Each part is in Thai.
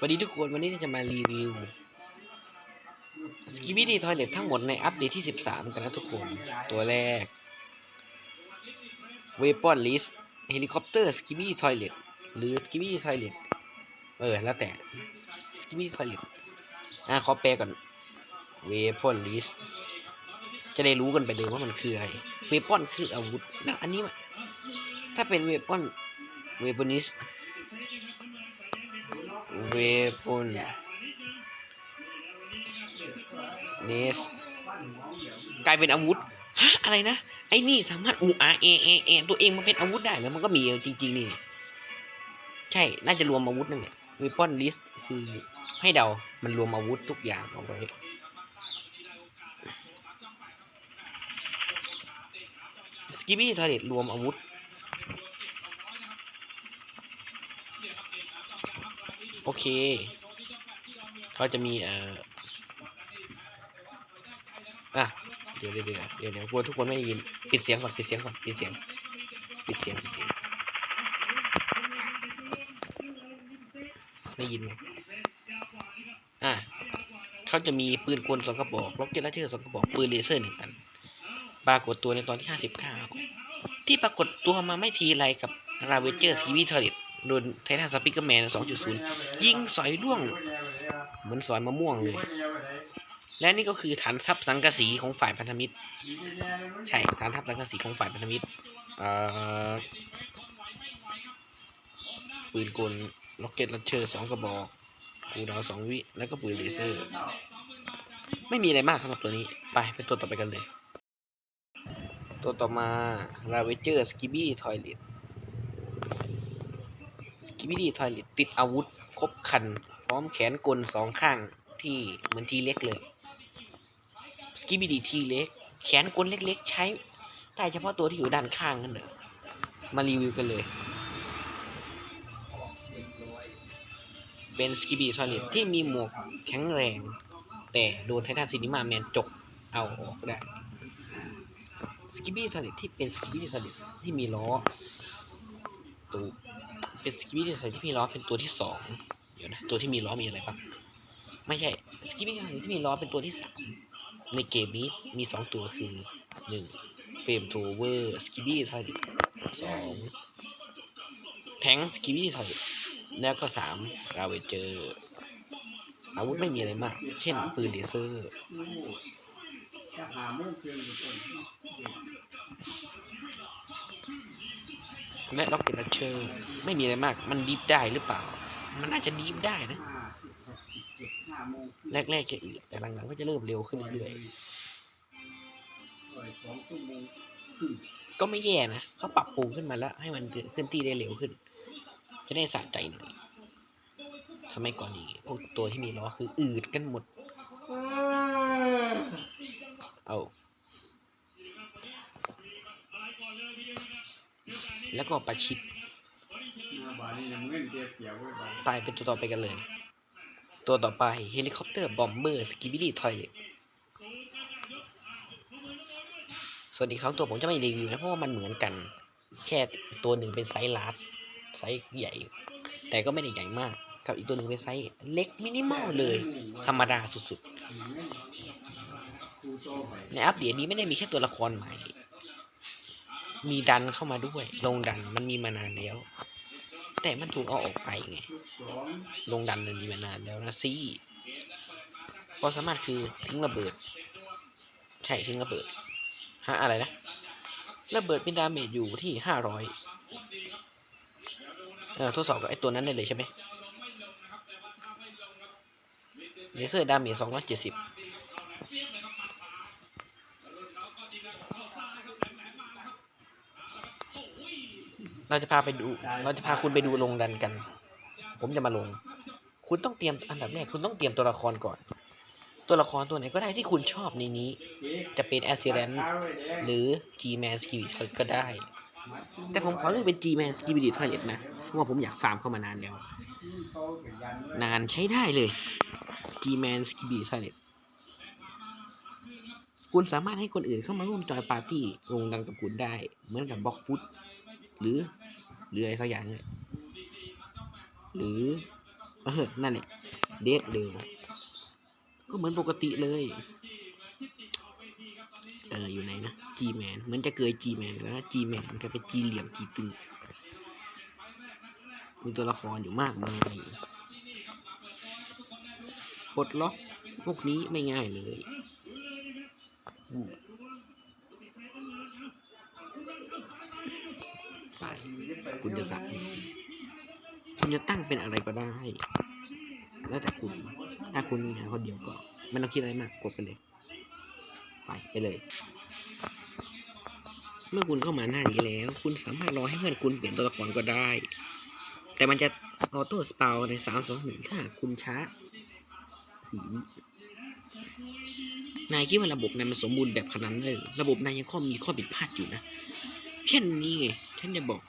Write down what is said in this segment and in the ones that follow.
สวัสดีทุกคนวันนี้จะมารีวิวสกิบิดี้ทอยเลททั้งหมดในอัปเดตที่ 13 กันนะทุกคน ตัวแรกเวปอนลิสเฮลิคอปเตอร์สกิบิดี้ทอยเลทหรือสกิบิดี้ทอยเลทเออ แล้วแต่สกิบิดี้ทอยเลทอะขอแปลก่อนเวปอนลิสจะได้รู้กันไปเลยว่ามันคืออะไรเวปอนคืออาวุธนะอันนี้ถ้าเป็นเวปอนเวปอนิส เวปอนเนสกลายเป็นอาวุธฮะอะไรนะ ไอ้นี่สามารถอูอาเอเอเอตัวเองมันเป็นอาวุธได้แล้วมันก็มีจริง ๆ นี่ ใช่ น่าจะรวมอาวุธนั่นแหละเวปอนลิสคือให้เดา มันรวมอาวุธทุกอย่างเอาไว้สกิบี้ทาร์เรตรวมอาวุธ โอเค เขาจะมีเอ่ออะเดี๋ยวเดี๋ยวเดี๋ยวเดี๋ยวกลัวทุกคนไม่ได้ยินปิดเสียงก่อนปิดเสียงก่อนปิดเสียงปิดเสียงปิดเสียงได้ยินอะเขาจะมีปืนกลสองกระบอกล็อกเก็ตและเชอร์สองกระบอกปืนเลเซอร์หนึ่งอันปรากฏตัวในตอนที่ห้าสิบเก้าที่ปรากฏตัวมาไม่ทีไรกับราเวเจอร์สกีวีทอริต โดนไททันสปิกเกอร์แมน 2.0 ยิงสอยร่วง เหมือนสอยมะม่วงเลย และนี่ก็คือฐานทัพสังกะสีของฝ่ายพันธมิตร ใช่ฐานทัพสังกะสีของฝ่ายพันธมิตรปืนกลล็อกเก็ตลันเชอร์สองกระบอกปูดาวสองวิ แล้วก็ปืนเลเซอร์ ไม่มีอะไรมากสำหรับตัวนี้ ไปเป็นตัวต่อไปกันเลย ตัวต่อมา ราเวเจอร์สกิบี้ทอยเลต กิบี้ทอยเลตติดอาวุธครบคัน พร้อมแขนกลสองข้างที่เหมือนทีเล็กเลยสกิบี้ดีทีเล็ก แขนกลเล็กๆ ใช้ได้เฉพาะตัวที่อยู่ด้านข้างนั่นเถอะมารีวิวกันเลย เป็นสกิบีทอยเลตที่มีหมวกแข็งแรง แต่โดนไททันซินิมาแมนจกเอาออกได้สกิบี้สลิดที่เป็นสกิบี้สลิดที่มีล้อตัว เป็นสกิบี้สลิดที่มีล้อเป็นตัวที่สองเดี๋ยวนะตัวที่มีล้อมีอะไรบ้างไม่ใช่สกิบี้สลิดที่มีล้อเป็นตัวที่สามในเกมนี้มีสองตัวคือหนึ่งเฟรมโทเวอร์สกิบี้สลิดสองแทงสกิบี้สลิดแล้วก็สามราเวเจอร์อาวุธไม่มีอะไรมาก เช่นปืนเลเซอร์ และล็อกเก็ตเชอร์ไม่มีอะไรมาก มันดีฟได้หรือเปล่า มันน่าจะดีฟได้นะ แรกๆจะอืดแต่หลังๆก็จะเริ่มเร็วขึ้นเรื่อยๆก็ไม่แย่นะเขาปรับปรุงขึ้นมาแล้ว ให้มันเคลื่อนที่ได้เร็วขึ้น จะได้สะใจหน่อย สมัยก่อนนี่พวกตัวที่มีล้อคืออืดกันหมด เอา แล้วก็ประชิดไปเป็นตัวต่อไปกันเลย ตัวต่อไปเฮลิคอปเตอร์บอมเบอร์สกิบิลี่ทอยเลตส่วนอีกสองตัวผมจะไม่รีวิวนะเพราะว่ามันเหมือนกัน แค่ตัวหนึ่งเป็นไซส์ลาร์จไซส์ใหญ่ แต่ก็ไม่ได้ใหญ่มาก กับอีกตัวหนึ่งเป็นไซส์เล็กมินิมอลเลย ธรรมดาสุดๆ ในอัปเดตนี้ไม่ได้มีแค่ตัวละครใหม่ มีดันเข้ามาด้วย ลงดันมันมีมานานแล้ว แต่มันถูกเอาออกไปไง ลงดันมันมีมานานแล้วนะซี่ความสามารถคือทิ้งระเบิด ใช่ทิ้งระเบิดฮะอะไรนะ ระเบิดเป็นดาเมจอยู่ที่ห้าร้อยเออทดสอบกับไอ้ตัวนั้นได้เลยใช่ไหมเลเซอร์ดาเมจสองร้อยเจ็ดสิบ เราจะพาไปดู เราจะพาคุณไปดูลงดันกัน ผมจะมาลง คุณต้องเตรียมอันดับแรกคุณต้องเตรียมตัวละครก่อน ตัวละครตัวไหนก็ได้ที่คุณชอบในนี้ จะเป็นแอสเซเรนหรือ G-Man s k i b i t ก็ได้ แต่ผมขอเลือกเป็น G-Man s k i b i t Toilet นะเพราะว่าผมอยากฟาร์มเข้ามานานแล้ว นานใช้ได้เลย G-Man s k i b i t Toilet คุณสามารถให้คนอื่นเข้ามาร่วมจอยปาร์ตี้ลงดังกับคุณได้ เหมือนกับบล็อกฟุต หรือ หรืออะไรสักอย่างเนี่ยหรือเออนั่นแหละเดทเร็วก็เหมือนปกติเลยเอออยู่ไหนนะ G man เหมือนจะเกย G man แล้วนะ G man มันก็เป็น G เหลี่ยม G ตึงมีตัวละครอยู่มากมายปลดล็อกพวกนี้ไม่ง่ายเลย เป็นอะไรก็ได้ แล้วแต่คุณ ถ้าคุณมีงานคนเดียวก็ไม่ต้องคิดอะไรมากกดไปเลย ไปไปเลย เมื่อคุณเข้ามาหน้านี้แล้ว คุณสามารถรอให้เพื่อนคุณเปลี่ยนตัวละครก็ได้ แต่มันจะออโต้สปาวในสามสองหนึ่งถ้าคุณช้าสีนายคิดว่าระบบนั้นมันสมบูรณ์แบบขนาดนั้นเลยรอระบบนายยังข้อมีข้อผิดพลาดอยู่นะ เช่นนี้ไงฉันจะบอก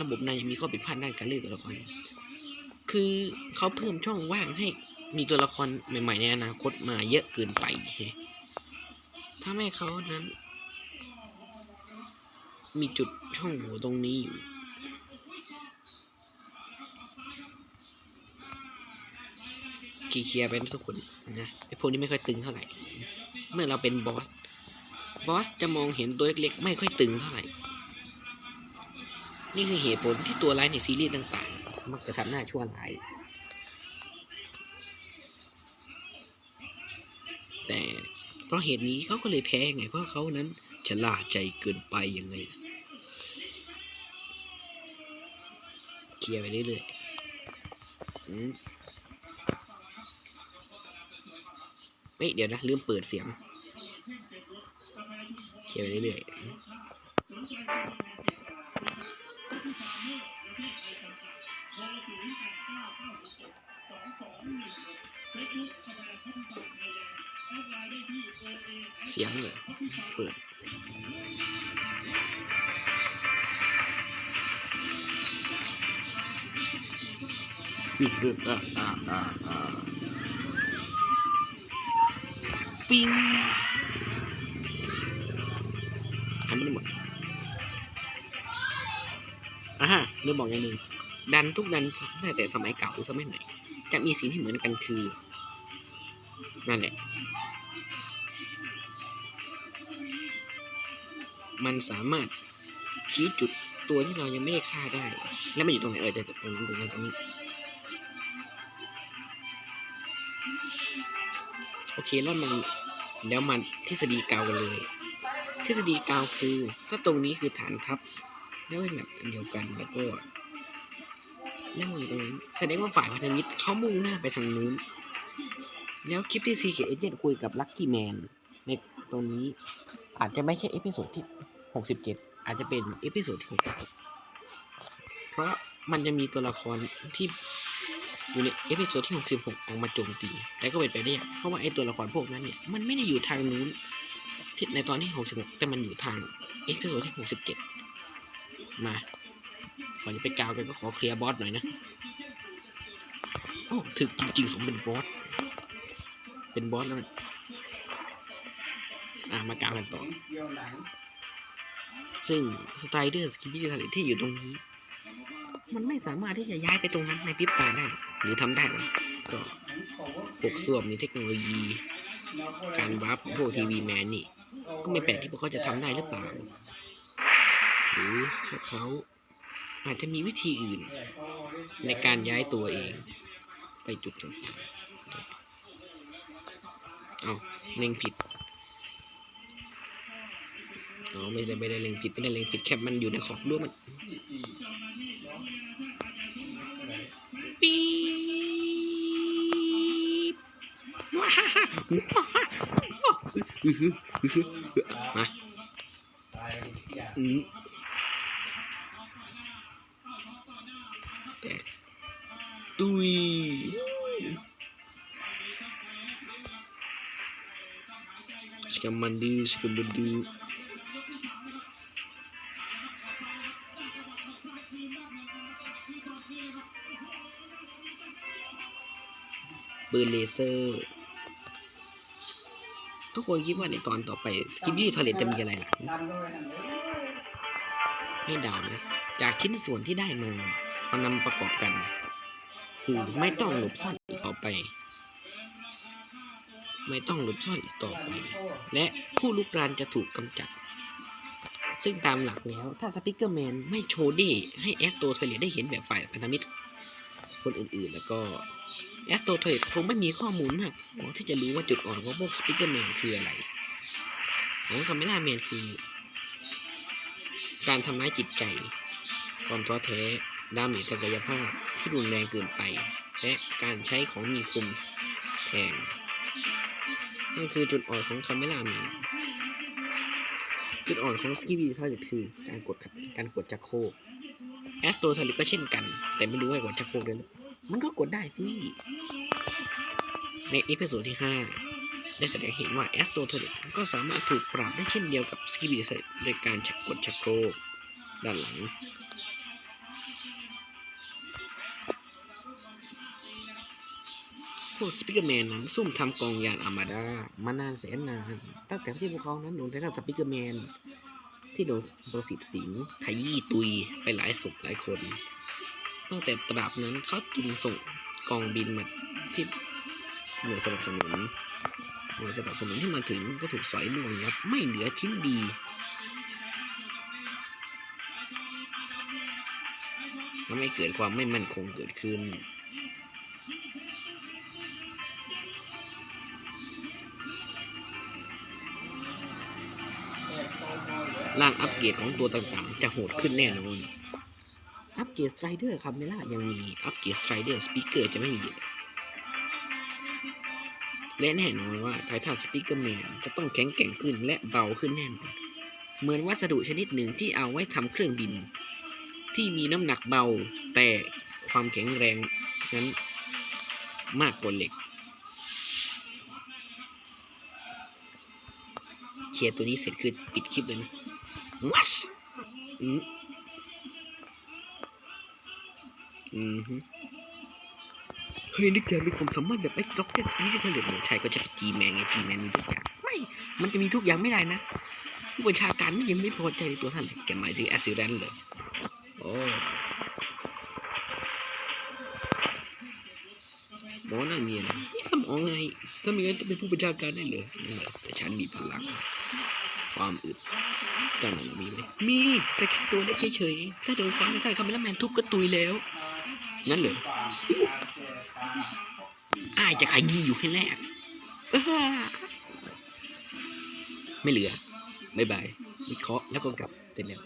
ระบบนายยังมีข้อผิดพลาดด้านการเลือกตัวละคร คือเขาเพิ่มช่องว่างให้มีตัวละครใหม่ ๆ ในอนาคตมาเยอะเกินไปถ้าไม่เขานั้น มีจุดช่องโหว่ตรงนี้อยู่เคลียร์ไปนทุกคนนะไอพวกนี้ไม่ค่อยตึงเท่าไหร่ เมื่อเราเป็นบอส บอสจะมองเห็นตัวเล็กๆ ไม่ค่อยตึงเท่าไหร่ นี่คือเหตุผลที่ตัวร้ายในซีรีส์ต่างๆ มักจะทำหน้าชั่วร้าย แต่เพราะเหตุนี้เขาก็เลยแพ้ไง เพราะเขานั้นฉลาดใจเกินไปยังไงเคลียร์ไปเรื่อยๆอืมเฮ้ยเดี๋ยวนะ ลืมเปิดเสียงเคลียร์ไปเรื่อยๆ เสียงเลยเปิดอ่าอ่าอ่าอ่าปิ้งทำไม่หมดอ่าฮะเรื่องบอกอย่างหนึ่ง ดันทุกดันตั้งแต่สมัยเก่าหรือสมัยไหน จะมีสิ่งที่เหมือนกันคือ นั่นแหละ มันสามารถชี้จุดตัวที่เรายังไม่ได้ฆ่าได้ แล้วมันอยู่ตรงไหนเออจะตรงนี้ตรงนี้ตรงนี้โอเคแล้วมันแล้วมันทฤษฎีเกากันเลย ทฤษฎีเกาคือ ถ้าตรงนี้คือฐานทัพแล้วเป็นแบบอันเดียวกันแล้วก็ แล้วมันอยู่ตรงนั้นแสดงว่าฝ่ายพันธมิตรเขามุ่งหน้าไปทางนู้น แล้วคลิปที่ซีเคเอเจนคุยกับลัคกี้แมนในตรงนี้อาจจะไม่ใช่เอพิโซดที่ 67 อาจจะเป็นเอพิโซดที่6เพราะมันจะมีตัวละครที่อยู่ในเอพิโซดที่ 66 ออกมาโจมตี แต่ก็เป็นไปได้เพราะว่าไอตัวละครพวกนั้นเนี่ย มันไม่ได้อยู่ทางนู้นที่ในตอนที่ 66 แต่มันอยู่ทางเอพิโซดที่ 67 มา ก่อนจะไปกาวกันก็ขอเคลียร์บอสหน่อยนะโอ้ถึกจริงๆสมเป็นบอส เป็นบอสแล้วนะอะมากาวกันต่อ ซึ่งสไตรเดอร์สกิปปี้ทะเลที่อยู่ตรงนี้ มันไม่สามารถที่จะย้ายไปตรงนั้นในพริบตาได้ หรือทำได้หรอก็พวกส้วมมีเทคโนโลยี การวาร์ปของพวกทีวีแมนนี่ ก็ไม่แปลกที่พวกเขาจะทำได้หรือเปล่า หรือพวกเขา อาจจะมีวิธีอื่น ในการย้ายตัวเอง ไปจุดต่างๆเอาเล็งผิดอ๋อไม่ได้ไม่ได้เล็งผิดไม่ได้เล็งผิดแค่มันอยู่ในขอบรั้วมันปี๊บว้าฮ่าฮ่ามาอืม ยสกัมมันดูสกัมมันดูปืนเลเซอร์ทุกคนคิดว่าในตอนต่อไปสกิปปี้ทอเลตจะมีอะไรล่ะให้ดาวนะจากชิ้นส่วนที่ได้มาเอานำประกอบกัน คือไม่ต้องหลบซ่อนอีกต่อไป ไม่ต้องหลบซ่อนอีกต่อไป และผู้ลุกรานจะถูกกำจัด ซึ่งตามหลักแล้วถ้าสปิเกอร์แมนไม่โชว์ดีให้แอสโตเทเลได้เห็นแบบฝ่ายพันธมิตร คนอื่นๆ แล้วก็แอสโตเทเลคงไม่มีข้อมูลมากพอที่จะรู้ว่าจุดอ่อนของพวกสปิเกอร์แมนคืออะไรของคาเมล่าแมนคือ การทำร้ายจิตใจความท้อแท้ดาเมจทางกายภาพ ที่รุนแรงเกินไป และการใช้ของมีคมแทนนั่นคือจุดอ่อนของคาเมล่ามนจุดอ่อนของสกีบีทอยเลตคือการกดการกดจักรโคกแอสโตทอลิก็เช่นกัน แต่ไม่รู้ว่ากดจักรโครกด้วยหรือมันก็กดได้สิในอีพิโซดที่ 5 ได้แสดงเห็นว่าแอสโตทอลิก็สามารถถูกปราบได้เช่นเดียวกับสกีบีทอยโดยการชักกดจักรโครกด้านหลัง พวกสปิเกอร์แมนนั้นซุ่มทำกองยานอามาดามานานแสนนาน ตั้งแต่ที่พวกเขานั้นโดนไททันสปิเกอร์แมน ที่โดนประสิทธิ์สิงห์ขยี้ตุยไปหลายศพหลายคน ตั้งแต่ตราบนั้นเขาจึงส่งกองบินมาที่หน่วยสนับสนุนหน่วยสนับสนุนที่มาถึงก็ถูกสอยล่วงยับไม่เหลือชิ้นดีทำให้เกิดความไม่มั่นคงเกิดขึ้น ร่างอัปเกรดของตัวต่างๆ จะโหดขึ้นแน่นอน อัปเกรดสไลเดอร์คาเมล่ายังมี อัปเกรดสไลเดอร์สปีกเกอร์จะไม่มี และแน่นอนว่าไททันสปีกเกอร์แมนจะต้องแข็งแกร่งขึ้นและเบาขึ้นแน่นอน เหมือนวัสดุชนิดหนึ่งที่เอาไว้ทำเครื่องบิน ที่มีน้ำหนักเบาแต่ความแข็งแรงนั้นมากกว่าเหล็กเคลียร์ตัวนี้เสร็จคือปิดคลิปเลยนะ วัสอืมอืมเฮ้ยนึกอยากมีความสามารถแบบไอ้ล็อกเก็ตนี่ก็เฉลี่ยเหมือนใครก็จะไปจีแมนไงจีแมนมีทุกอย่างไม่ มันจะมีทุกอย่างไม่ได้นะผู้บัญชาการนี่ยังไม่พอใจในตัวท่านเลยแกหมายถึงแอสซิเรนเลยโอ้หมอนั่นมีอะไรนี่สมองไงถ้าม่งั้นจะเป็นผู้บัญชาการได้เลยนั่นแหละแต่ฉันมีพลัง ความอึด เจ้าหนังมีไหมมีแต่แค่ตัวเล็กเฉยๆถ้าโดนฟันไม่ได้คาเมล่าแมนทุบก็ตุยแล้วนั่นเหรออ้ายจะขยี้อยู่ให้แรกอ้าไม่เหลือ บ๊ายบายวิเคราะห์แล้วก็กลับเสร็จแล้ว